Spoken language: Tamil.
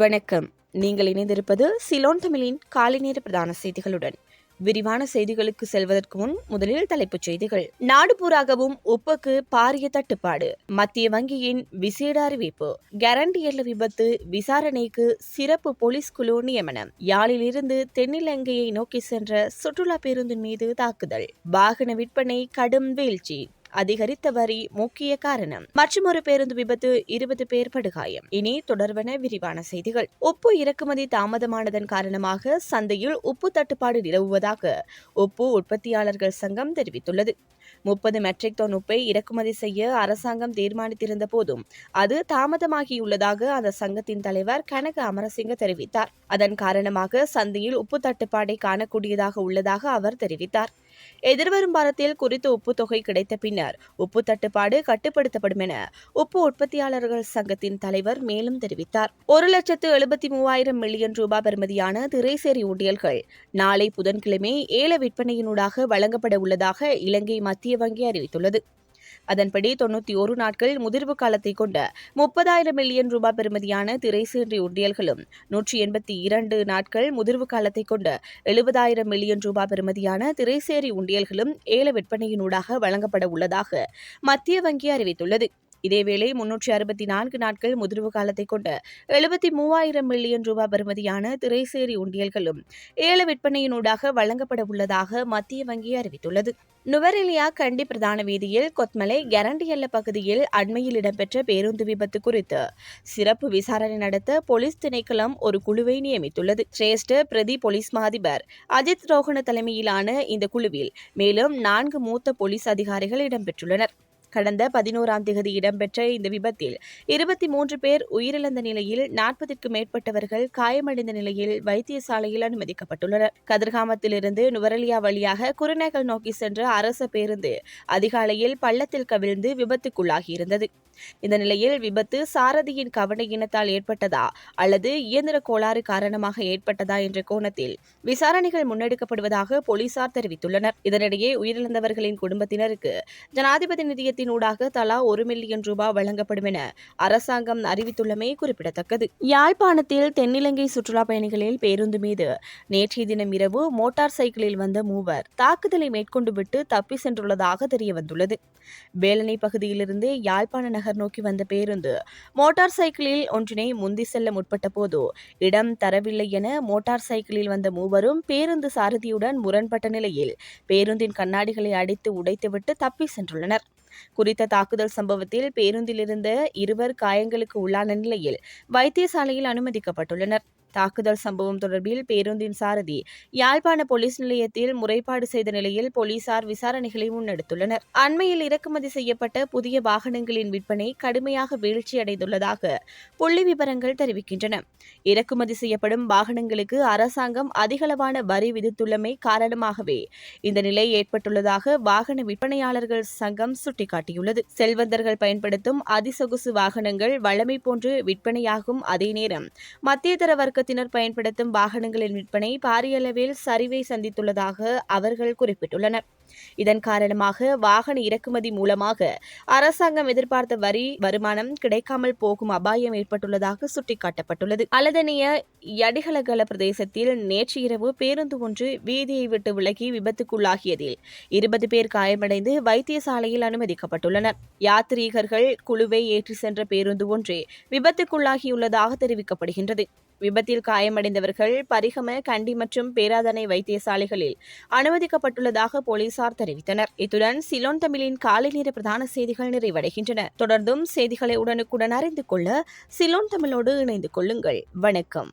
வணக்கம். நீங்கள் இணைந்திருப்பது சிலோன் தமிழின் காலை நேர பிரதான செய்திகளுடன். விரிவான செய்திகளுக்கு செல்வதற்கு முன் முதலில் தலைப்புச் செய்திகள். நாடுபூராகவும் உப்புக்கு பாரிய தட்டுப்பாடு. மத்திய வங்கியின் விசேட அறிவிப்பு. கேரண்டியர்ல விபத்து விசாரணைக்கு சிறப்பு போலீஸ் குழு நியமனம். யாழிலிருந்து தென்னிலங்கையை நோக்கி சென்ற சுற்றுலா பேருந்தின் மீது தாக்குதல். வாகன விற்பனை கடும் வீழ்ச்சி. அதிகரித்த வரி முக்கிய காரணம். மற்றொரு பேருந்து விபத்து இருபது பேர் படுகாயம். இனி தொடர்வன விரிவான செய்திகள். உப்பு இறக்குமதி தாமதமானதன் காரணமாக சந்தையில் உப்பு தட்டுப்பாடு நிலவுவதாக உப்பு உற்பத்தியாளர்கள் சங்கம் தெரிவித்துள்ளது. முப்பது மெட்ரிக் டன் உப்பை இறக்குமதி செய்ய அரசாங்கம் தீர்மானித்திருந்த போதும் அது தாமதமாகியுள்ளதாக அந்த சங்கத்தின் தலைவர் கனக அமரசிங்க தெரிவித்தார். அதன் காரணமாக சந்தையில் உப்பு தட்டுப்பாடை காணக்கூடியதாக உள்ளதாக அவர் தெரிவித்தார். எதிர்வரும் வாரத்தில் குறித்த உப்பு தொகை கிடைத்த பின்னர் உப்பு தட்டுப்பாடு கட்டுப்படுத்தப்படும் என உப்பு உற்பத்தியாளர்கள் சங்கத்தின் தலைவர் மேலும் தெரிவித்தார். ஒரு லட்சத்து எழுபத்தி மூவாயிரம் மில்லியன் ரூபாய் பெறுமதியான திரைசேரி ஊட்டியல்கள் நாளை புதன்கிழமை ஏல விற்பனையினூடாக வழங்கப்பட உள்ளதாக இலங்கை மத்திய வங்கி அறிவித்துள்ளது. அதன்படி தொண்ணூத்தி ஒரு நாட்கள் முதிர்வு காலத்தை கொண்ட முப்பதாயிரம் மில்லியன் ரூபாய் பெறுமதியான திரைசேரி உண்டியல்களும் நூற்றி எண்பத்தி இரண்டு நாட்கள் முதிர்வு காலத்தை கொண்ட எழுபதாயிரம் மில்லியன் ரூபாய் பெறுமதியான திரைசேரி உண்டியல்களும் ஏல விற்பனையினூடாக வழங்கப்பட உள்ளதாக மத்திய வங்கி அறிவித்துள்ளது. இதேவேளை முன்னூற்றி அறுபத்தி நான்கு நாட்கள் முதிர்வு காலத்தை கொண்ட எழுபத்தி மூவாயிரம் மில்லியன் ரூபாய் பெறுமதியான திரைசேரி உண்டியல்களும் ஏல விற்பனையினூடாக வழங்கப்பட உள்ளதாக மத்திய வங்கி அறிவித்துள்ளது. நுவரெலியா கண்டி பிரதான வீதியில் கொத்மலை கரண்டியல்ல பகுதியில் அண்மையில் இடம்பெற்ற பேருந்து விபத்து குறித்து சிறப்பு விசாரணை நடத்த போலீஸ் திணைக்களம் ஒரு குழுவை நியமித்துள்ளது. சிரேஷ்ட பிரதி போலீஸ் மாதிபர் அஜித் ரோஹன தலைமையிலான இந்த குழுவில் மேலும் நான்கு மூத்த போலீஸ் அதிகாரிகள் இடம்பெற்றுள்ளனர். கடந்த பதினோராம் தேதி இடம்பெற்ற இந்த விபத்தில் இருபத்தி மூன்று பேர் உயிரிழந்த நிலையில் நாற்பதிற்கும் மேற்பட்டவர்கள் காயமடைந்த நிலையில் வைத்தியசாலையில் அனுமதிக்கப்பட்டுள்ளனர். கதிர்காமத்திலிருந்து நுவரலியா வழியாக குருநகல் நோக்கி சென்ற அரச பேருந்து அதிகாலையில் பள்ளத்தில் கவிழ்ந்து விபத்துக்குள்ளாகியிருந்தது. இந்த நிலையில் விபத்து சாரதியின் கவன இனத்தால் ஏற்பட்டதா அல்லது இயந்திர கோளாறு காரணமாக ஏற்பட்டதா என்ற கோணத்தில் விசாரணைகள் முன்னெடுக்கப்படுவதாக போலீசார் தெரிவித்துள்ளனர். இதனிடையே உயிரிழந்தவர்களின் குடும்பத்தினருக்கு ஜனாதிபதி திட்டத்தினூடாக தலா ஒரு மில்லியன் ரூபாய் வழங்கப்படும் என அரசாங்கம் அறிவித்துள்ளமை குறிப்பிடத்தக்கது. யாழ்ப்பாணத்தில் தென்னிலங்கை சுற்றுலா பயணிகளில் பேருந்து மீது நேற்றைய தினம் இரவு மோட்டார் சைக்கிளில் வந்த மூவர் தாக்குதலை மேற்கொண்டு விட்டு தப்பி சென்றுள்ளதாக தெரியவந்துள்ளது. வேலனை பகுதியிலிருந்து யாழ்ப்பாண நகர் நோக்கி வந்த பேருந்து மோட்டார் சைக்கிளில் ஒன்றினை முந்தி செல்ல முற்பட்ட போது இடம் தரவில்லை என மோட்டார் சைக்கிளில் வந்த மூவரும் பேருந்து சாரதியுடன் முரண்பட்ட நிலையில் பேருந்தின் கண்ணாடிகளை அடித்து உடைத்துவிட்டு தப்பி சென்றுள்ளனர். குறித்த தாக்குதல் சம்பவத்தில் பேருந்திலிருந்த இருவர் காயங்களுக்கு உள்ளான நிலையில் வைத்தியசாலையில் அனுமதிக்கப்பட்டுள்ளனர். தாக்குதல் சம்பவம் தொடர்பில் பேருந்தின் சாரதி யாழ்ப்பாண போலீஸ் நிலையத்தில் முறைப்பாடு செய்த நிலையில் போலீசார் விசாரணைகளை முன்னெடுத்துள்ளனர். அண்மையில் இறக்குமதி செய்யப்பட்ட புதிய வாகனங்களின் விற்பனை கடுமையாக வீழ்ச்சியடைந்துள்ளதாக புள்ளி விவரங்கள் தெரிவிக்கின்றன. இறக்குமதி செய்யப்படும் வாகனங்களுக்கு அரசாங்கம் அதிகளவான வரி விதித்துள்ளமை காரணமாகவே இந்த நிலை ஏற்பட்டுள்ளதாக வாகன விற்பனையாளர்கள் சங்கம் சுட்டிக்காட்டியுள்ளது. செல்வந்தர்கள் பயன்படுத்தும் அதிசொகுசு வாகனங்கள் வழமை போன்று விற்பனையாகும் அதே நேரம் மத்தியதர வர்க்க வர்க்கத்தினர் பயன்படுத்தும் வாகனங்களின் விற்பனை பாரிய அளவில் சரிவை சந்தித்துள்ளதாக அவர்கள் குறிப்பிட்டுள்ளனர். இதன் காரணமாக வாகன இறக்குமதி மூலமாக அரசாங்கம் எதிர்பார்த்த வரி வருமானம் கிடைக்காமல் போகும் அபாயம் ஏற்பட்டுள்ளதாக சுட்டிக்காட்டப்பட்டுள்ளது. அலதனிய யடிகலகல பிரதேசத்தில் நேற்று இரவு பேருந்து ஒன்று வீதியை விட்டு விலகி விபத்துக்குள்ளாகியதில் இருபது பேர் காயமடைந்து வைத்தியசாலையில் அனுமதிக்கப்பட்டுள்ளனர். யாத்ரீகர்கள் குழுவை ஏற்றி சென்ற பேருந்து ஒன்றே விபத்துக்குள்ளாகியுள்ளதாக தெரிவிக்கப்படுகின்றது. விபத்தில் காயமடைந்தவர்கள் பரிகம கண்டி மற்றும் பேராதனை வைத்தியசாலைகளில் அனுமதிக்கப்பட்டுள்ளதாக போலீசார் தெரிவித்தனர். இத்துடன் சிலோன் தமிழின் காலை நேர பிரதான செய்திகள் நிறைவடைகின்றன. தொடர்ந்தும் செய்திகளை உடனுக்குடன் அறிந்து கொள்ள சிலோன் தமிழோடு இணைந்து கொள்ளுங்கள். வணக்கம்.